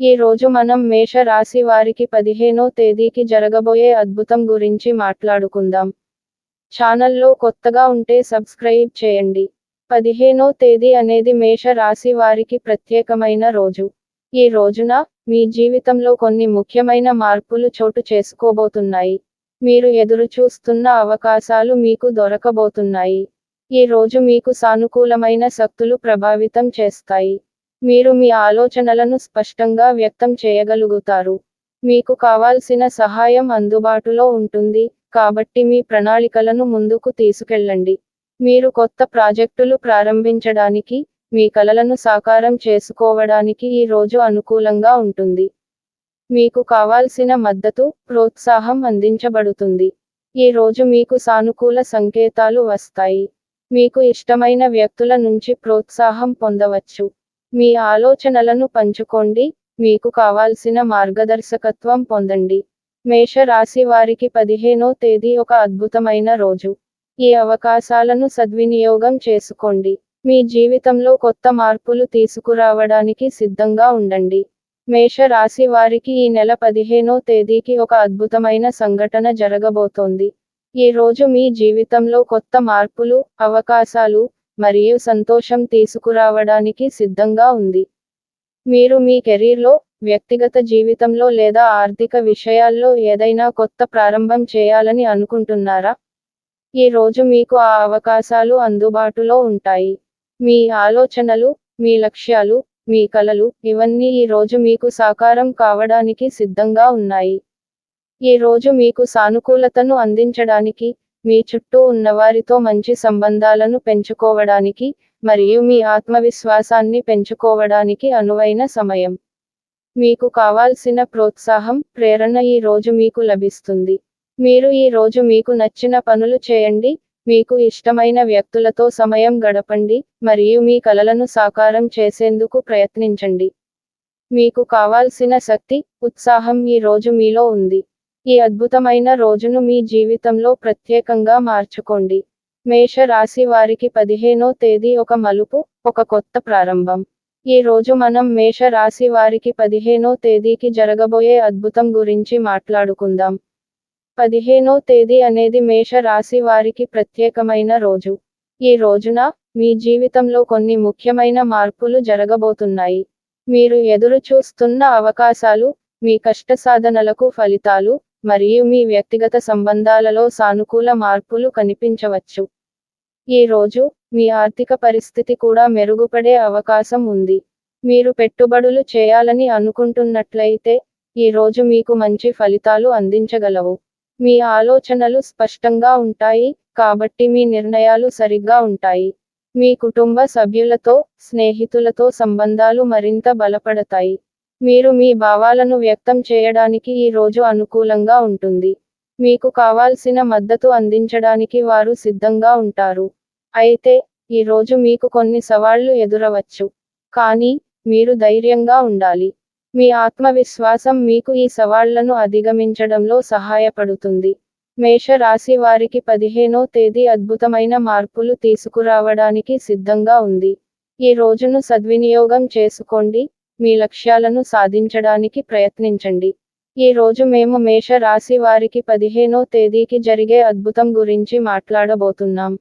ఈ రోజు మనం మేష రాశి వారికి పదిహేనో తేదీకి జరగబోయే అద్భుతం గురించి మాట్లాడుకుందాం. ఛానల్లో కొత్తగా ఉంటే సబ్స్క్రైబ్ చేయండి. పదిహేనో తేదీ అనేది మేష రాశి వారికి ప్రత్యేకమైన రోజు. ఈ రోజున మీ జీవితంలో కొన్ని ముఖ్యమైన మార్పులు చోటు చేసుకోబోతున్నాయి. మీరు ఎదురు చూస్తున్న అవకాశాలు మీకు దొరకబోతున్నాయి. ఈ రోజు మీకు సానుకూలమైన శక్తులు ప్రభావితం చేస్తాయి. మీరు మీ ఆలోచనలను స్పష్టంగా వ్యక్తం చేయగలుగుతారు. మీకు కావాల్సిన సహాయం అందుబాటులో ఉంటుంది కాబట్టి మీ ప్రణాళికలను ముందుకు తీసుకెళ్ళండి. మీరు కొత్త ప్రాజెక్టులు ప్రారంభించడానికి మీ కలలను సాకారం చేసుకోవడానికి ఈ రోజు అనుకూలంగా ఉంటుంది. మీకు కావాల్సిన మద్దతు ప్రోత్సాహం అందించబడుతుంది. ఈ రోజు మీకు సానుకూల సంకేతాలు వస్తాయి. మీకు ఇష్టమైన వ్యక్తుల నుంచి ప్రోత్సాహం పొందవచ్చు. మీ ఆలోచనలను పంచుకోండి మీకు కావాల్సిన మార్గదర్శకత్వం పొందండి. మేష రాశి వారికి పదిహేనో తేదీ ఒక అద్భుతమైన రోజు. ఈ అవకాశాలను సద్వినియోగం చేసుకోండి. మీ జీవితంలో కొత్త మార్పులు తీసుకురావడానికి సిద్ధంగా ఉండండి. మేష రాశి వారికి ఈ నెల పదిహేనో తేదీకి ఒక అద్భుతమైన సంఘటన జరగబోతోంది. ఈ రోజు మీ జీవితంలో కొత్త మార్పులు అవకాశాలు మరియు సంతోషం తీసుకురావడానికి సిద్ధంగా ఉంది. మీరు మీ కెరీర్లో వ్యక్తిగత జీవితంలో లేదా ఆర్థిక విషయాల్లో ఏదైనా కొత్త ప్రారంభం చేయాలని అనుకుంటున్నారా? ఈ రోజు మీకు ఆ అవకాశాలు అందుబాటులో ఉంటాయి. మీ ఆలోచనలు మీ లక్ష్యాలు మీ కలలు ఇవన్నీ ఈ రోజు మీకు సాకారం కావడానికి సిద్ధంగా ఉన్నాయి. ఈ రోజు మీకు సానుకూలతను అందించడానికి మీ చుట్టూ ఉన్నవారితో మంచి సంబంధాలను పెంచుకోవడానికి మరియు మీ ఆత్మవిశ్వాసాన్ని పెంచుకోవడానికి అనువైన సమయం. మీకు కావాల్సిన ప్రోత్సాహం ప్రేరణ ఈ రోజు మీకు లభిస్తుంది. మీరు ఈ రోజు మీకు నచ్చిన పనులు చేయండి మీకు ఇష్టమైన వ్యక్తులతో సమయం గడపండి మరియు మీ కలలను సాకారం చేసేందుకు ప్రయత్నించండి. మీకు కావాల్సిన శక్తి ఉత్సాహం ఈ రోజు మీలో ఉంది. ఈ అద్భుతమైన రోజును మీ జీవితంలో ప్రత్యేకంగా మార్చుకోండి. మేష రాశి వారికి పదిహేనో తేదీ ఒక మలుపు ఒక కొత్త ప్రారంభం. ఈ రోజు మనం మేష రాశి వారికి పదిహేనో తేదీకి జరగబోయే అద్భుతం గురించి మాట్లాడుకుందాం. పదిహేనో తేదీ అనేది మేష రాశి వారికి ప్రత్యేకమైన రోజు. ఈ రోజున మీ జీవితంలో కొన్ని ముఖ్యమైన మార్పులు జరగబోతున్నాయి. మీరు ఎదురు చూస్తున్న అవకాశాలు మీ కష్ట సాధనలకు ఫలితాలు మరియు మీ వ్యక్తిగత సంబంధాలలో సానుకూల మార్పులు కనిపించవచ్చు. ఈ రోజు మీ ఆర్థిక పరిస్థితి కూడా మెరుగుపడే అవకాశం ఉంది. మీరు పెట్టుబడులు చేయాలని అనుకుంటున్నట్లయితే ఈ రోజు మీకు మంచి ఫలితాలు అందించగలవు. మీ ఆలోచనలు స్పష్టంగా ఉంటాయి కాబట్టి మీ నిర్ణయాలు సరిగ్గా ఉంటాయి. మీ కుటుంబ సభ్యులతో స్నేహితులతో సంబంధాలు మరింత బలపడతాయి. మీరు మీ భావాలను వ్యక్తం చేయడానికి ఈ రోజు అనుకూలంగా ఉంటుంది. మీకు కావాల్సిన మద్దతు అందించడానికి వారు సిద్ధంగా ఉంటారు. అయితే ఈ రోజు మీకు కొన్ని సవాళ్ళు ఎదురవచ్చు. కానీ మీరు ధైర్యంగా ఉండాలి. మీ ఆత్మవిశ్వాసం మీకు ఈ సవాళ్ళను అధిగమించడంలో సహాయపడుతుంది. మేష రాశి వారికి పదిహేనో తేదీ అద్భుతమైన మార్పులు తీసుకురావడానికి సిద్ధంగా ఉంది. ఈ రోజును సద్వినియోగం చేసుకోండి. మీ లక్ష్యాలను సాధించడానికి ప్రయత్నించండి. ఈ రోజు మేము మేష రాశి వారికి పదిహేనో తేదీకి జరిగే అద్భుతం గురించి మాట్లాడబోతున్నాం.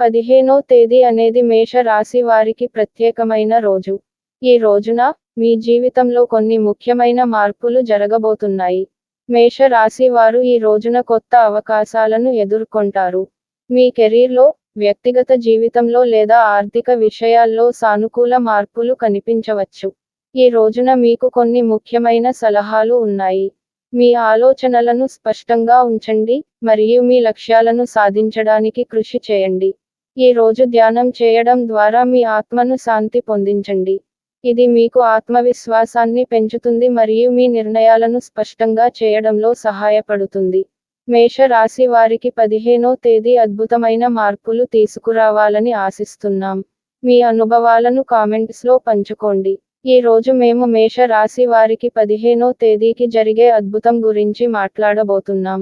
పదిహేనో తేదీ అనేది మేష రాశి వారికి ప్రత్యేకమైన రోజు. ఈ రోజున మీ జీవితంలో కొన్ని ముఖ్యమైన మార్పులు జరగబోతున్నాయి. మేష రాశి వారు ఈ రోజున కొత్త అవకాశాలను ఎదుర్కొంటారు. మీ కెరీర్లో వ్యక్తిగత జీవితంలో లేదా ఆర్థిక విషయాల్లో సానుకూల మార్పులు కనిపించవచ్చు. ఈ రోజున మీకు కొన్ని ముఖ్యమైన సలహాలు ఉన్నాయి. మీ ఆలోచనలను స్పష్టంగా ఉంచండి మరియు మీ లక్ష్యాలను సాధించడానికి కృషి చేయండి. ఈ రోజు ధ్యానం చేయడం ద్వారా మీ ఆత్మను శాంతి పొందించండి. ఇది మీకు ఆత్మవిశ్వాసాన్ని పెంచుతుంది మరియు మీ నిర్ణయాలను స్పష్టంగా చేయడంలో సహాయపడుతుంది. మేష రాశి వారికి పదిహేనో తేదీ అద్భుతమైన మార్పులు తీసుకురావాలని ఆశిస్తున్నాం. మీ అనుభవాలను కామెంట్స్లో పంచుకోండి. ఈ రోజు మేము మేష రాశి వారికి పదిహేనో తేదీకి జరిగే అద్భుతం గురించి మాట్లాడబోతున్నాం.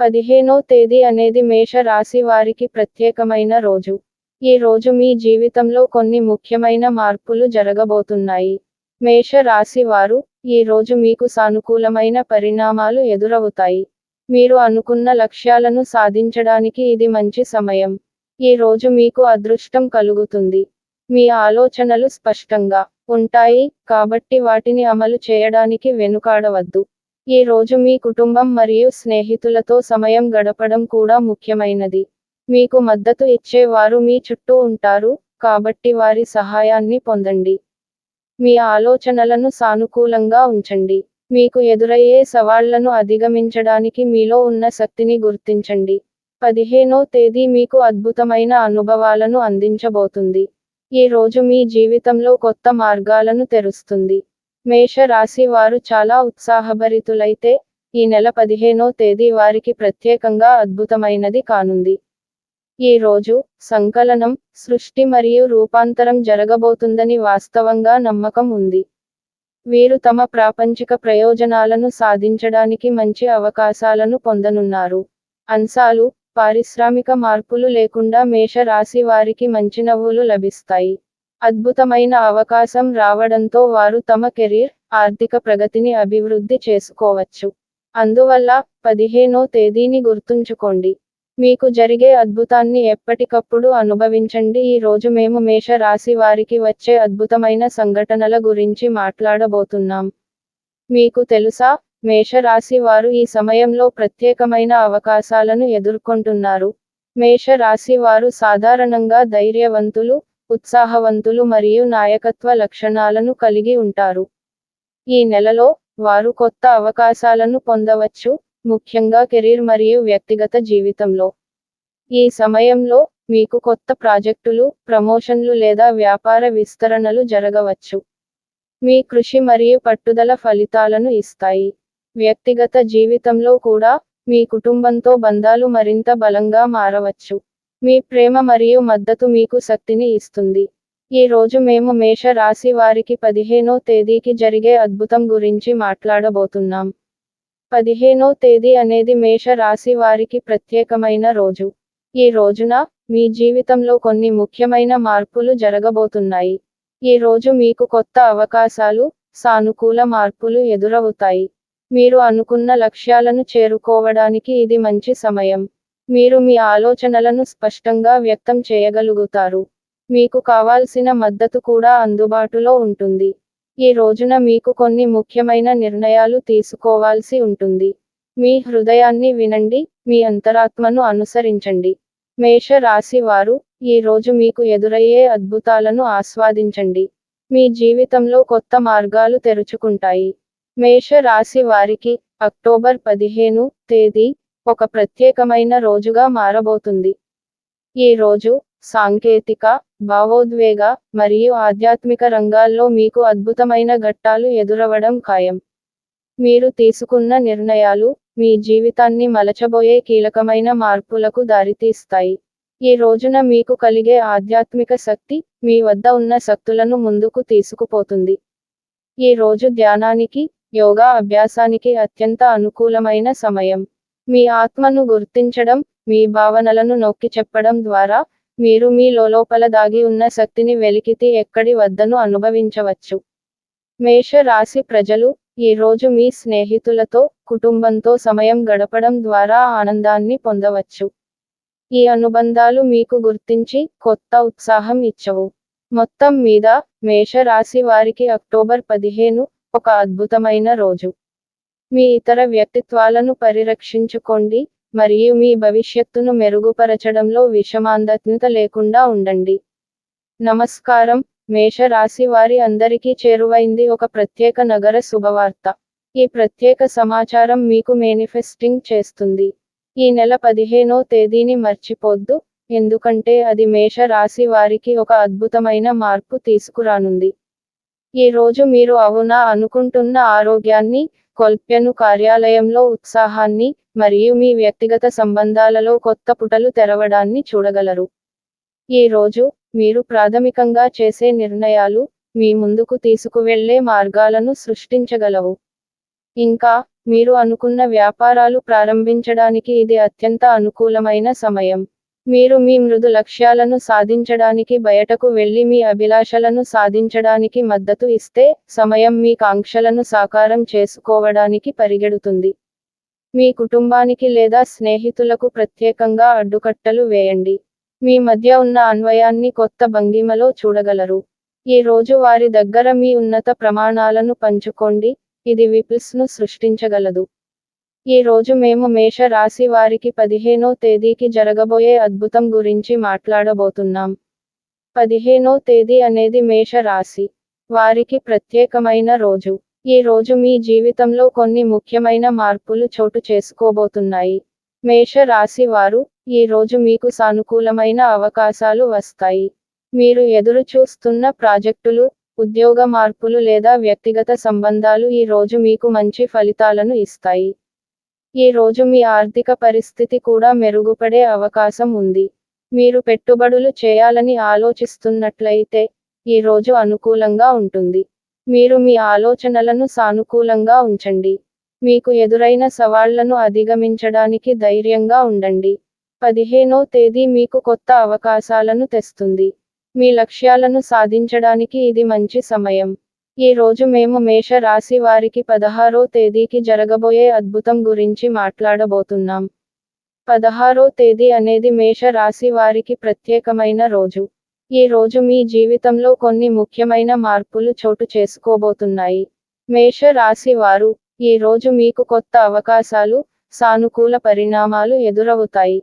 పదిహేనో తేదీ అనేది మేష రాశి వారికి ప్రత్యేకమైన రోజు. ఈ రోజు మీ జీవితంలో కొన్ని ముఖ్యమైన మార్పులు జరగబోతున్నాయి. మేష రాశి వారు ఈ రోజు మీకు సానుకూలమైన పరిణామాలు ఎదురవుతాయి. మీరు అనుకున్న లక్ష్యాలను సాధించడానికి ఇది మంచి సమయం. ఈ రోజు మీకు అదృష్టం కలుగుతుంది. మీ ఆలోచనలు స్పష్టంగా ఉంటాయి కాబట్టి వాటిని అమలు చేయడానికి వెనుకాడవద్దు. ఈ రోజు మీ కుటుంబం మరియు స్నేహితులతో సమయం గడపడం కూడా ముఖ్యమైనది. మీకు మద్దతు ఇచ్చే వారు మీ చుట్టూ ఉంటారు కాబట్టి వారి సహాయాన్ని పొందండి. మీ ఆలోచనలను సానుకూలంగా ఉంచండి. మీకు ఎదురయ్యే సవాళ్ళను అధిగమించడానికి మీలో ఉన్న శక్తిని గుర్తించండి. పదిహేనో తేదీ మీకు అద్భుతమైన అనుభవాలను అందించబోతుంది. ఈ రోజు మీ జీవితంలో కొత్త మార్గాలను తెరుస్తుంది. మేష రాశి వారు చాలా ఉత్సాహభరితులైతే ఈ నెల పదిహేనో తేదీ వారికి ప్రత్యేకంగా అద్భుతమైనది కానుంది. ఈ రోజు సంకలనం సృష్టి మరియు రూపాంతరం జరగబోతుందని వాస్తవంగా నమ్మకం ఉంది. వీరు తమ ప్రాపంచిక ప్రయోజనాలను సాధించడానికి మంచి అవకాశాలను పొందనున్నారు. అంశాలు పారిశ్రామిక మార్పులు లేకుండా మేష రాశి వారికి మంచి నవ్వులు లభిస్తాయి. అద్భుతమైన అవకాశం రావడంతో వారు తమ కెరీర్ ఆర్థిక ప్రగతిని అభివృద్ధి చేసుకోవచ్చు. అందువల్ల పదిహేనో తేదీని గుర్తుంచుకోండి. మీకు జరిగే అద్భుతాన్ని ఎప్పటికప్పుడు అనుభవించండి. ఈ రోజు మేము మేష రాశి వారికి వచ్చే అద్భుతమైన సంఘటనల గురించి మాట్లాడబోతున్నాం. మీకు తెలుసా? మేషరాశి వారు ఈ సమయంలో ప్రత్యేకమైన అవకాశాలను ఎదుర్కొంటున్నారు. మేష రాశి వారు సాధారణంగా ధైర్యవంతులు ఉత్సాహవంతులు మరియు నాయకత్వ లక్షణాలను కలిగి ఉంటారు. ఈ నెలలో వారు కొత్త అవకాశాలను పొందవచ్చు ముఖ్యంగా కెరీర్ మరియు వ్యక్తిగత జీవితంలో. ఈ సమయంలో మీకు కొత్త ప్రాజెక్టులు ప్రమోషన్లు లేదా వ్యాపార విస్తరణలు జరగవచ్చు. మీ కృషి మరియు పట్టుదల ఫలితాలను ఇస్తాయి. వ్యక్తిగత జీవితంలో కూడా మీ కుటుంబంతో బంధాలు మరింత బలంగా మారవచ్చు. మీ ప్రేమ మరియు మద్దతు మీకు శక్తిని ఇస్తుంది. ఈ రోజు మేము మేష రాశి వారికి పదిహేనో తేదీకి జరిగే అద్భుతం గురించి మాట్లాడబోతున్నాం. పదిహేనో తేదీ అనేది మేష రాశి వారికి ప్రత్యేకమైన రోజు. ఈ రోజున మీ జీవితంలో కొన్ని ముఖ్యమైన మార్పులు జరగబోతున్నాయి. ఈ రోజు మీకు కొత్త అవకాశాలు సానుకూల మార్పులు ఎదురవుతాయి. మీరు అనుకున్న లక్ష్యాలను చేరుకోవడానికి ఇది మంచి సమయం. మీరు మీ ఆలోచనలను స్పష్టంగా వ్యక్తం చేయగలుగుతారు. మీకు కావాల్సిన మద్దతు కూడా అందుబాటులో ఉంటుంది. ఈ రోజున మీకు కొన్ని ముఖ్యమైన నిర్ణయాలు తీసుకోవాల్సి ఉంటుంది. మీ హృదయాన్ని వినండి మీ అంతరాత్మను అనుసరించండి. మేష రాశి వారు ఈ రోజు మీకు ఎదురయ్యే అద్భుతాలను ఆస్వాదించండి. మీ జీవితంలో కొత్త మార్గాలు తెరుచుకుంటాయి. మేష రాశి వారికి అక్టోబర్ పదిహేను తేదీ ఒక ప్రత్యేకమైన రోజుగా మారబోతుంది. ఈ రోజు సాంకేతిక భావోద్వేగ మరియు ఆధ్యాత్మిక రంగాల్లో మీకు అద్భుతమైన ఘట్టాలు ఎదురవడం ఖాయం. మీరు తీసుకున్న నిర్ణయాలు మీ జీవితాన్ని మలచబోయే కీలకమైన మార్పులకు దారితీస్తాయి. ఈ రోజున మీకు కలిగే ఆధ్యాత్మిక శక్తి మీ వద్ద ఉన్న శక్తులను ముందుకు తీసుకుపోతుంది. ఈ రోజు ధ్యానానికి యోగా అభ్యాసానికి అత్యంత అనుకూలమైన సమయం. మీ ఆత్మను గుర్తించడం మీ భావనలను నొక్కి చెప్పడం ద్వారా మీరు మీ లోపల దాగి ఉన్న శక్తిని వెలికితి ఎక్కడి వద్దను అనుభవించవచ్చు. మేష రాశి ప్రజలు ఈ రోజు మీ స్నేహితులతో కుటుంబంతో సమయం గడపడం ద్వారా ఆనందాన్ని పొందవచ్చు. ఈ అనుబంధాలు మీకు గుర్తించి కొత్త ఉత్సాహం ఇచ్చవు. మొత్తం మీద మేష రాశి వారికి అక్టోబర్ పదిహేను ఒక అద్భుతమైన రోజు. మీ ఇతర వ్యక్తిత్వాలను పరిరక్షించుకోండి మరియు మీ భవిష్యత్తును మెరుగుపరచడంలో విషమాంధత్యత లేకుండా ఉండండి. నమస్కారం మేష రాశి వారి అందరికీ చేరువైంది ఒక ప్రత్యేక నగర శుభవార్త. ఈ ప్రత్యేక సమాచారం మీకు మేనిఫెస్టింగ్ చేస్తుంది. ఈ నెల పదిహేనో తేదీని మర్చిపోద్దు ఎందుకంటే అది మేష రాశి వారికి ఒక అద్భుతమైన మార్పు తీసుకురానుంది. ఈ రోజు మీరు అవునా అనుకుంటున్న ఆరోగ్యాన్ని కొల్ప్యను కార్యాలయంలో ఉత్సాహాన్ని మరియు మీ వ్యక్తిగత సంబంధాలలో కొత్త పుటలు తెరవడాన్ని చూడగలరు. ఈ రోజు మీరు ప్రాథమికంగా చేసే నిర్ణయాలు మీ ముందుకు తీసుకువెళ్ళే మార్గాలను సృష్టించగలవు. ఇంకా మీరు అనుకున్న వ్యాపారాలు ప్రారంభించడానికి ఇది అత్యంత అనుకూలమైన సమయం. మీరు మీ మృదు లక్ష్యాలను సాధించడానికి బయటకు వెళ్ళి మీ అభిలాషలను సాధించడానికి మద్దతు ఇస్తే సమయం మీ కాంక్షలను సాకారం చేసుకోవడానికి పరిగెడుతుంది. మీ కుటుంబానికి లేదా స్నేహితులకు ప్రత్యేకంగా అడ్డుకట్టలు వేయండి. మీ మధ్య ఉన్న అన్వయాన్ని కొత్త భంగిమలో చూడగలరు. ఈ రోజు వారి దగ్గర మీ ఉన్నత ప్రమాణాలను పంచుకోండి. ఇది విపిల్స్ను సృష్టించగలదు. ఈ రోజు మేము మేష రాశి వారికి పదిహేనో తేదీకి జరగబోయే అద్భుతం గురించి మాట్లాడబోతున్నాం. పదిహేనో తేదీ అనేది మేష రాశి వారికి ప్రత్యేకమైన రోజు. ఈ రోజు మీ జీవితంలో కొన్ని ముఖ్యమైన మార్పులు చోటు చేసుకోబోతున్నాయి. మేష రాశి వారు ఈ రోజు మీకు సానుకూలమైన అవకాశాలు వస్తాయి. మీరు ఎదురు చూస్తున్న ప్రాజెక్టులు ఉద్యోగ మార్పులు లేదా వ్యక్తిగత సంబంధాలు ఈ రోజు మీకు మంచి ఫలితాలను ఇస్తాయి. ఈ రోజు మీ ఆర్థిక పరిస్థితి కూడా మెరుగుపడే అవకాశం ఉంది. మీరు పెట్టుబడులు చేయాలని ఆలోచిస్తున్నట్లయితే ఈ రోజు అనుకూలంగా ఉంటుంది. మీరు మీ ఆలోచనలను సానుకూలంగా ఉంచండి. మీకు ఎదురైన సవాళ్ళను అధిగమించడానికి ధైర్యంగా ఉండండి. పదిహేనో తేదీ మీకు కొత్త అవకాశాలను తెస్తుంది. మీ లక్ష్యాలను సాధించడానికి ఇది మంచి సమయం. ఈ రోజు మేము మేష రాశి వారికి పదహారో తేదీకి జరగబోయే అద్భుతం గురించి మాట్లాడబోతున్నాం. పదహారో తేదీ అనేది మేష రాశి వారికి ప్రత్యేకమైన రోజు. ఈ రోజు మీ జీవితంలో కొన్ని ముఖ్యమైన మార్పులు చోటు చేసుకోబోతున్నాయి. మేష రాశి వారు ఈ రోజు మీకు కొత్త అవకాశాలు సానుకూల పరిణామాలు ఎదురవుతాయి.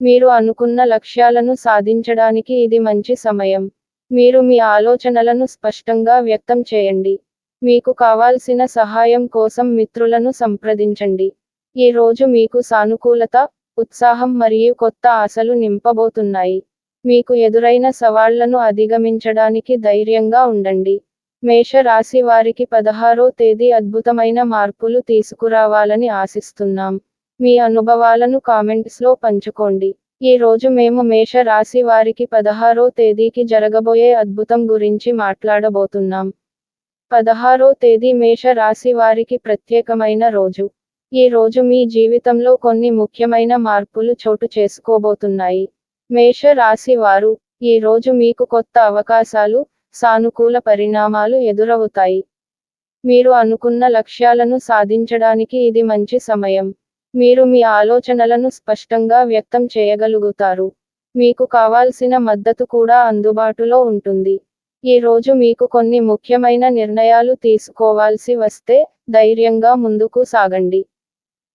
మీరు అనుకున్న లక్ష్యాలను సాధించడానికి ఇది మంచి సమయం. మీరు మీ ఆలోచనలను స్పష్టంగా వ్యక్తం చేయండి. మీకు కావాల్సిన సహాయం కోసం మిత్రులను సంప్రదించండి. ఈ రోజు మీకు సానుకూలత ఉత్సాహం మరియు కొత్త ఆశలు నింపబోతున్నాయి. మీకు ఎదురైన సవాళ్ళను అధిగమించడానికి ధైర్యంగా ఉండండి. మేష రాశి వారికి పదహారో తేదీ అద్భుతమైన మార్పులు తీసుకురావాలని ఆశిస్తున్నాం. మీ అనుభవాలను కామెంట్స్లో పంచుకోండి. ఈ రోజు మేము మేష రాశి వారికి పదహారో తేదీకి జరగబోయే అద్భుతం గురించి మాట్లాడబోతున్నాం. పదహారో తేదీ మేష రాశి వారికి ప్రత్యేకమైన రోజు. ఈ రోజు మీ జీవితంలో కొన్ని ముఖ్యమైన మార్పులు చోటు చేసుకోబోతున్నాయి. మేష రాశి వారు ఈ రోజు మీకు కొత్త అవకాశాలు సానుకూల పరిణామాలు ఎదురవుతాయి. మీరు అనుకున్న లక్ష్యాలను సాధించడానికి ఇది మంచి సమయం. మీరు మీ ఆలోచనలను స్పష్టంగా వ్యక్తం చేయగలుగుతారు. మీకు కావాల్సిన మద్దతు కూడా అందుబాటులో ఉంటుంది. ఈ రోజు మీకు కొన్ని ముఖ్యమైన నిర్ణయాలు తీసుకోవాల్సి వస్తే ధైర్యంగా ముందుకు సాగండి.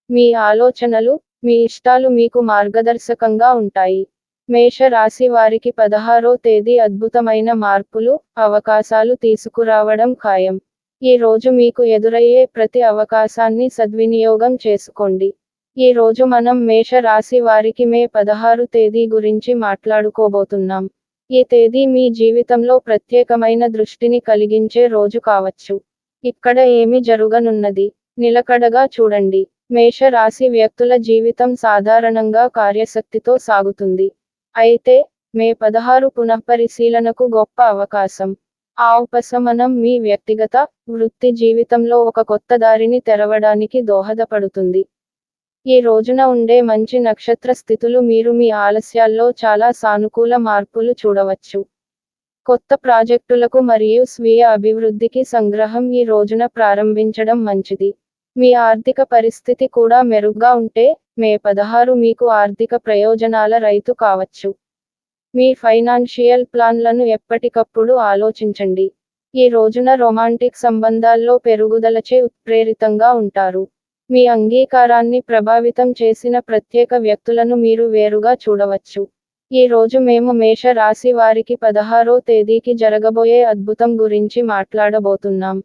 మీ ఆలోచనలు మీ ఇష్టాలు మీకు మార్గదర్శకంగా ఉంటాయి. మేష రాశి వారికి పదహారో తేదీ అద్భుతమైన మార్పులు అవకాశాలు తీసుకురావడం ఖాయం. ఈ రోజు మీకు ఎదురయ్యే ప్రతి అవకాశాన్ని సద్వినియోగం చేసుకోండి. ఈ రోజు మనం మేష రాశి వారికి మే పదహారు తేదీ గురించి మాట్లాడుకోబోతున్నాం. ఈ తేదీ మీ జీవితంలో ప్రత్యేకమైన దృష్టిని కలిగించే రోజు కావచ్చు. ఇక్కడ ఏమి జరుగనున్నది? నిలకడగా చూడండి. మేష రాశి వ్యక్తుల జీవితం సాధారణంగా కార్యశక్తితో సాగుతుంది. అయితే మే పదహారు పునఃపరిశీలనకు గొప్ప అవకాశం. ఆ ఉపశమనం మీ వ్యక్తిగత వృత్తి జీవితంలో ఒక కొత్త దారిని తెరవడానికి దోహదపడుతుంది. ఈ రోజున ఉండే మంచి నక్షత్ర స్థితులు మీరు మీ ఆలస్యాల్లో చాలా సానుకూల మార్పులు చూడవచ్చు. కొత్త ప్రాజెక్టులకు మరియు స్వీయ అభివృద్ధికి సంగ్రహం ఈ రోజున ప్రారంభించడం మంచిది. మీ ఆర్థిక పరిస్థితి కూడా మెరుగ్గా ఉంటే మే పదహారు మీకు ఆర్థిక ప్రయోజనాల రైతు కావచ్చు. మీ ఫైనాన్షియల్ ప్లాన్లను ఎప్పటికప్పుడు ఆలోచించండి. ఈ రోజున రొమాంటిక్ సంబంధాల్లో పెరుగుదలచే ఉత్ప్రేరితంగా ఉంటారు. మీ అంగీకారాన్ని ప్రభావితం చేసిన ప్రత్యేక వ్యక్తులను మీరు వేరుగా చూడవచ్చు. ఈ రోజు మేము మేష రాశి వారికి పదహారో తేదీకి జరగబోయే అద్భుతం గురించి మాట్లాడబోతున్నాం.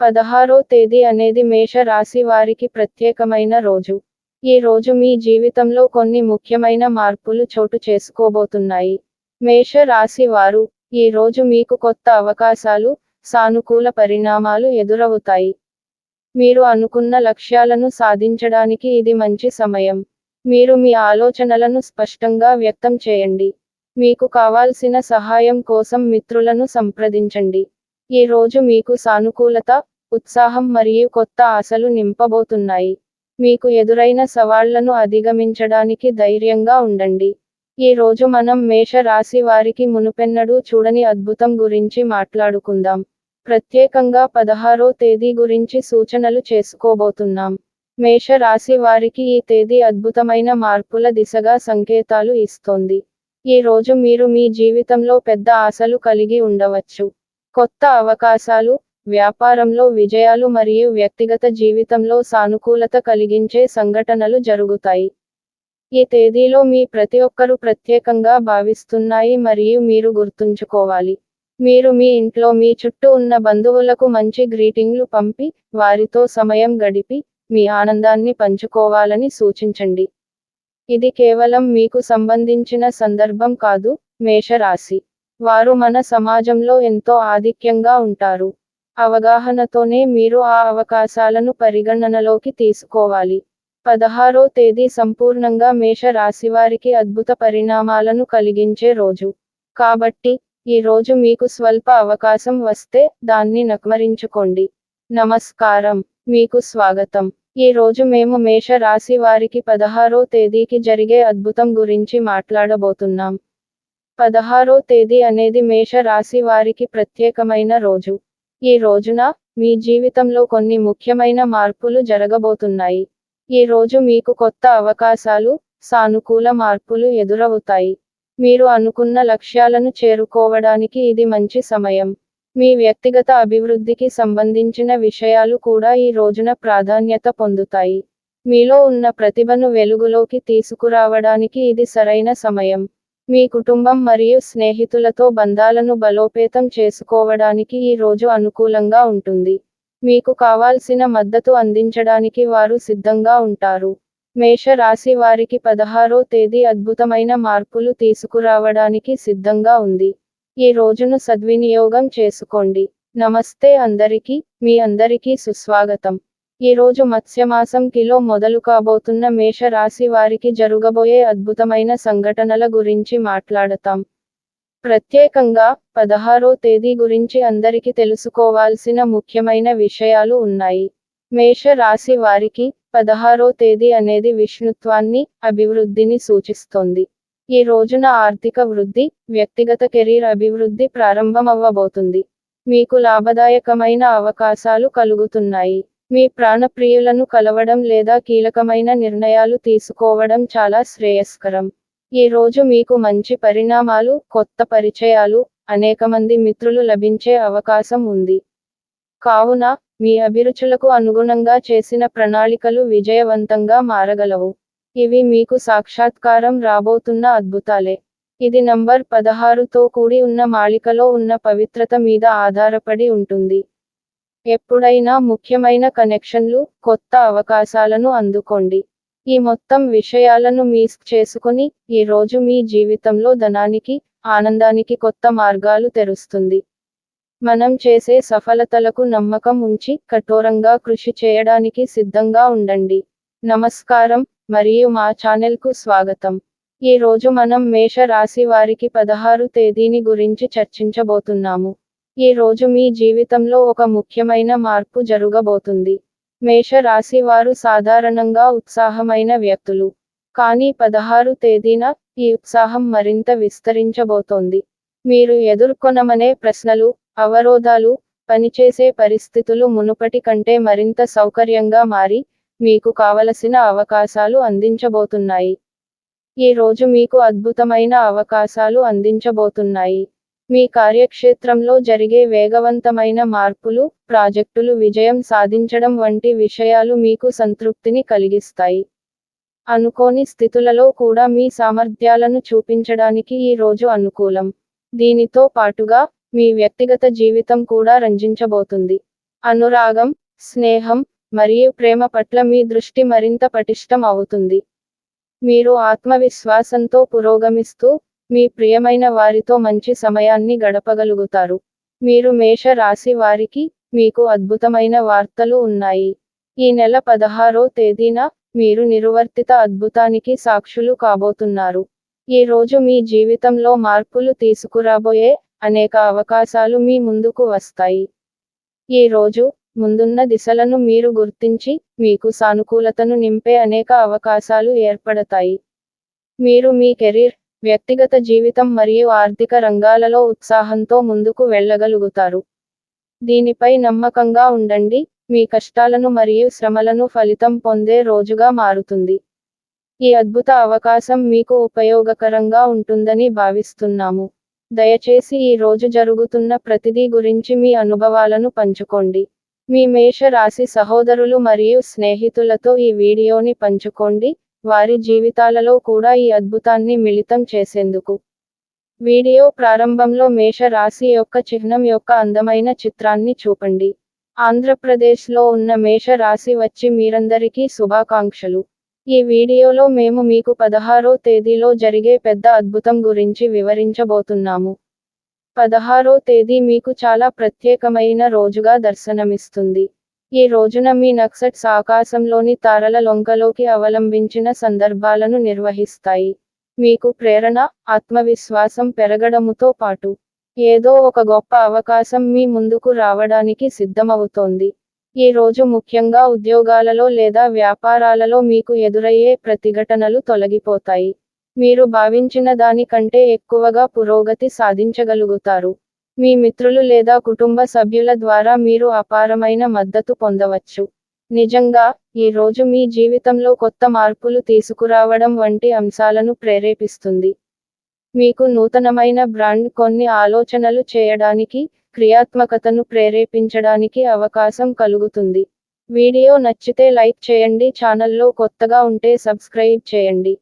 పదహారో తేదీ అనేది మేష రాశి వారికి ప్రత్యేకమైన రోజు. ఈ రోజు మీ జీవితంలో కొన్ని ముఖ్యమైన మార్పులు చోటు చేసుకోబోతున్నాయి. మేష రాశి వారు ఈ రోజు మీకు కొత్త అవకాశాలు సానుకూల పరిణామాలు ఎదురవుతాయి. మీరు అనుకున్న లక్ష్యాలను సాధించడానికి ఇది మంచి సమయం. మీరు మీ ఆలోచనలను స్పష్టంగా వ్యక్తం చేయండి. మీకు కావాల్సిన సహాయం కోసం మిత్రులను సంప్రదించండి. ఈ రోజు మీకు సానుకూలత ఉత్సాహం మరియు కొత్త ఆశలు నింపబోతున్నాయి. మీకు ఎదురైన సవాళ్ళను అధిగమించడానికి ధైర్యంగా ఉండండి. ఈ రోజు మనం మేష రాశి వారికి మునుపెన్నడూ చూడని అద్భుతం గురించి మాట్లాడుకుందాం. ప్రత్యేకంగా పదహారో తేదీ గురించి సూచనలు చేసుకోబోతున్నాం. మేష రాశి వారికి ఈ తేదీ అద్భుతమైన మార్పుల దిశగా సంకేతాలు ఇస్తోంది. ఈ రోజు మీరు మీ జీవితంలో పెద్ద ఆశలు కలిగి ఉండవచ్చు. కొత్త అవకాశాలు వ్యాపారంలో విజయాలు మరియు వ్యక్తిగత జీవితంలో సానుకూలత కలిగించే సంఘటనలు జరుగుతాయి. ఈ తేదీలో మీ ప్రతి ఒక్కరూ ప్రత్యేకంగా భావిస్తున్నాయి మరియు మీరు గుర్తుంచుకోవాలి. మీరు మీ ఇంట్లో మీ చుట్టూ ఉన్న బంధువులకు మంచి గ్రీటింగ్లు పంపి వారితో సమయం గడిపి మీ ఆనందాన్ని పంచుకోవాలని సూచించండి. ఇది కేవలం మీకు సంబంధించిన సందర్భం కాదు మేషరాశి. వారు మన సమాజంలో ఎంతో ఆధిక్యంగా ఉంటారు. అవగాహనతోనే మీరు ఆ అవకాశాలను పరిగణనలోకి తీసుకోవాలి. పదహారో తేదీ సంపూర్ణంగా మేష రాశివారికి అద్భుత పరిణామాలను కలిగించే రోజు. కాబట్టి ఈ రోజు మీకు స్వల్ప అవకాశం వస్తే దాన్ని నక్మరించుకోండి. నమస్కారం. మీకు స్వాగతం. ఈ రోజు మేము మేష రాశి వారికి పదహారో తేదీకి జరిగే అద్భుతం గురించి మాట్లాడబోతున్నాం. పదహారో తేదీ అనేది మేష రాశి వారికి ప్రత్యేకమైన రోజు. ఈ రోజున మీ జీవితంలో కొన్ని ముఖ్యమైన మార్పులు జరగబోతున్నాయి. ఈ రోజు మీకు కొత్త అవకాశాలు సానుకూల మార్పులు ఎదురవుతాయి. మీరు అనుకున్న లక్ష్యాలను చేరుకోవడానికి ఇది మంచి సమయం. మీ వ్యక్తిగత అభివృద్ధికి సంబంధించిన విషయాలు కూడా ఈ రోజున ప్రాధాన్యత పొందుతాయి. మీలో ఉన్న ప్రతిభను వెలుగులోకి తీసుకురావడానికి ఇది సరైన సమయం. మీ కుటుంబం మరియు స్నేహితులతో బంధాలను బలోపేతం చేసుకోవడానికి ఈ రోజు అనుకూలంగా ఉంటుంది. మీకు కావాల్సిన మద్దతు అందించడానికి వారు సిద్ధంగా ఉంటారు. మేష రాశి వారికి పదహారో తేదీ అద్భుతమైన మార్పులు తీసుకురావడానికి సిద్ధంగా ఉంది. ఈ రోజును సద్వినియోగం చేసుకోండి. నమస్తే అందరికీ మీ అందరికీ సుస్వాగతం. ఈ రోజు మత్స్యమాసం కిలో మొదలు కాబోతున్న మేష రాశి వారికి జరుగబోయే అద్భుతమైన సంఘటనల గురించి మాట్లాడతాం. ప్రత్యేకంగా పదహారో తేదీ గురించి అందరికీ తెలుసుకోవాల్సిన ముఖ్యమైన విషయాలు ఉన్నాయి. మేష రాశి వారికి పదహారో తేదీ అనేది విష్ణుత్వాన్ని అభివృద్ధిని సూచిస్తోంది. ఈ రోజున ఆర్థిక వృద్ధి వ్యక్తిగత కెరీర్ అభివృద్ధి ప్రారంభమవ్వబోతుంది. మీకు లాభదాయకమైన అవకాశాలు కలుగుతున్నాయి. మీ ప్రాణప్రియులను కలవడం లేదా కీలకమైన నిర్ణయాలు తీసుకోవడం చాలా శ్రేయస్కరం. ఈ రోజు మీకు మంచి పరిణామాలు కొత్త పరిచయాలు అనేక మంది మిత్రులు లభించే అవకాశం ఉంది. కావున మీ అభిరుచులకు అనుగుణంగా చేసిన ప్రణాళికలు విజయవంతంగా మారగలవు. ఇవి మీకు సాక్షాత్కారం రాబోతున్న అద్భుతాలే. ఇది నంబర్ పదహారుతో కూడి ఉన్న మాళికలో ఉన్న పవిత్రత మీద ఆధారపడి ఉంటుంది. ఎప్పుడైనా ముఖ్యమైన కనెక్షన్లు కొత్త అవకాశాలను అందుకోండి. ఈ మొత్తం విషయాలను మీస్ చేసుకుని ఈ రోజు మీ జీవితంలో ధనానికి ఆనందానికి కొత్త మార్గాలు తెరుస్తుంది. మనం చేసే సఫలతలకు నమ్మకం ఉంచి కఠోరంగా కృషి చేయడానికి సిద్ధంగా ఉండండి. నమస్కారం మరియు మా ఛానల్కు స్వాగతం. ఈ రోజు మనం మేష రాశి వారికి పదహారు తేదీని గురించి చర్చించబోతున్నాము. ఈ రోజు మీ జీవితంలో ఒక ముఖ్యమైన మార్పు జరగబోతుంది. మేష రాశి వారు సాధారణంగా ఉత్సాహమైన వ్యక్తులు. కానీ పదహారు తేదీన ఈ ఉత్సాహం మరింత విస్తరించబోతోంది. మీరు ఎదుర్కొనమనే ప్రశ్నలు అవరోధాలు పనిచేసే పరిస్థితులు మునుపటి కంటే మరింత సౌకర్యంగా మారి మీకు కావలసిన అవకాశాలు అందించబోతున్నాయి. ఈ రోజు మీకు అద్భుతమైన అవకాశాలు అందించబోతున్నాయి. మీ కార్యక్షేత్రంలో జరిగే వేగవంతమైన మార్పులు ప్రాజెక్టులు విజయం సాధించడం వంటి విషయాలు మీకు సంతృప్తిని కలిగిస్తాయి. అనుకోని స్థితులలో కూడా మీ సామర్థ్యాలను చూపించడానికి ఈ రోజు అనుకూలం. దీనితో పాటుగా మీ వ్యక్తిగత జీవితం కూడా రంజించబోతుంది. అనురాగం స్నేహం మరియు ప్రేమ పట్ల మీ దృష్టి మరింత పటిష్టం అవుతుంది. మీరు ఆత్మవిశ్వాసంతో పురోగమిస్తూ మీ ప్రియమైన వారితో మంచి సమయాన్ని గడపగలుగుతారు. మీరు మేష రాశి వారికి మీకు అద్భుతమైన వార్తలు ఉన్నాయి. ఈ నెల పదహారో తేదీన మీరు నిర్వర్తిత అద్భుతానికి సాక్షులు కాబోతున్నారు. ఈ రోజు మీ జీవితంలో మార్పులు తీసుకురాబోయే అనేక అవకాశాలు మీ ముందుకు వస్తాయి. ఈ రోజు ముందున్న దిశలను మీరు గుర్తించి మీకు సానుకూలతను నింపే అనేక అవకాశాలు ఏర్పడతాయి. మీరు మీ కెరీర్ వ్యక్తిగత జీవితం మరియు ఆర్థిక రంగాలలో ఉత్సాహంతో ముందుకు వెళ్ళగలుగుతారు. దీనిపై నమ్మకంగా ఉండండి మీ కష్టాలను మరియు శ్రమలను ఫలితం పొందే రోజుగా మారుతుంది. ఈ అద్భుత అవకాశం మీకు ఉపయోగకరంగా ఉంటుందని భావిస్తున్నాము. దయచేసి ఈ రోజు జరుగుతున్న ప్రతిదీ గురించి మీ అనుభవాలను పంచుకోండి. మీ మేష రాశి సహోదరులు మరియు స్నేహితులతో ఈ వీడియోని పంచుకోండి. వారి జీవితాలలో కూడా ఈ అద్భుతాన్ని మిళితం చేసేందుకు. వీడియో ప్రారంభంలో మేష రాశి యొక్క చిహ్నం యొక్క అందమైన చిత్రాన్ని చూపండి. ఆంధ్రప్రదేశ్లో ఉన్న మేష రాశి వచ్చి మీరందరికీ శుభాకాంక్షలు. ఈ వీడియోలో మేము మీకు పదహారో తేదీలో జరిగే పెద్ద అద్భుతం గురించి వివరించబోతున్నాము. పదహారో తేదీ మీకు చాలా ప్రత్యేకమైన రోజుగా దర్శనమిస్తుంది. ఈ రోజున మీ నక్సట్స్ ఆకాశంలోని తారల లొంకలోకి అవలంబించిన సందర్భాలను నిర్వహిస్తాయి. మీకు ప్రేరణ ఆత్మవిశ్వాసం పెరగడముతో పాటు ఏదో ఒక గొప్ప అవకాశం మీ ముందుకు రావడానికి సిద్ధమవుతోంది. ఈ రోజు ముఖ్యంగా ఉద్యోగాలలో లేదా వ్యాపారాలలో మీకు ఎదురయ్యే ప్రతిఘటనలు తొలగిపోతాయి. మీరు భావించిన దానికంటే ఎక్కువగా పురోగతి సాధించగలుగుతారు. మీ మిత్రులు లేదా కుటుంబ సభ్యుల ద్వారా మీరు అపారమైన మద్దతు పొందవచ్చు. నిజంగా ఈ రోజు మీ జీవితంలో కొత్త మార్పులు తీసుకురావడం వంటి అంశాలను ప్రేరేపిస్తుంది. మీకు నూతనమైన బ్రాండ్ కొన్ని ఆలోచనలు చేయడానికి క్రియాత్మకతను ప్రేరేపించడానికి అవకాశం కలుగుతుంది. వీడియో నచ్చితే లైక్ చేయండి ఛానల్లో కొత్తగా ఉంటే సబ్స్క్రైబ్ చేయండి.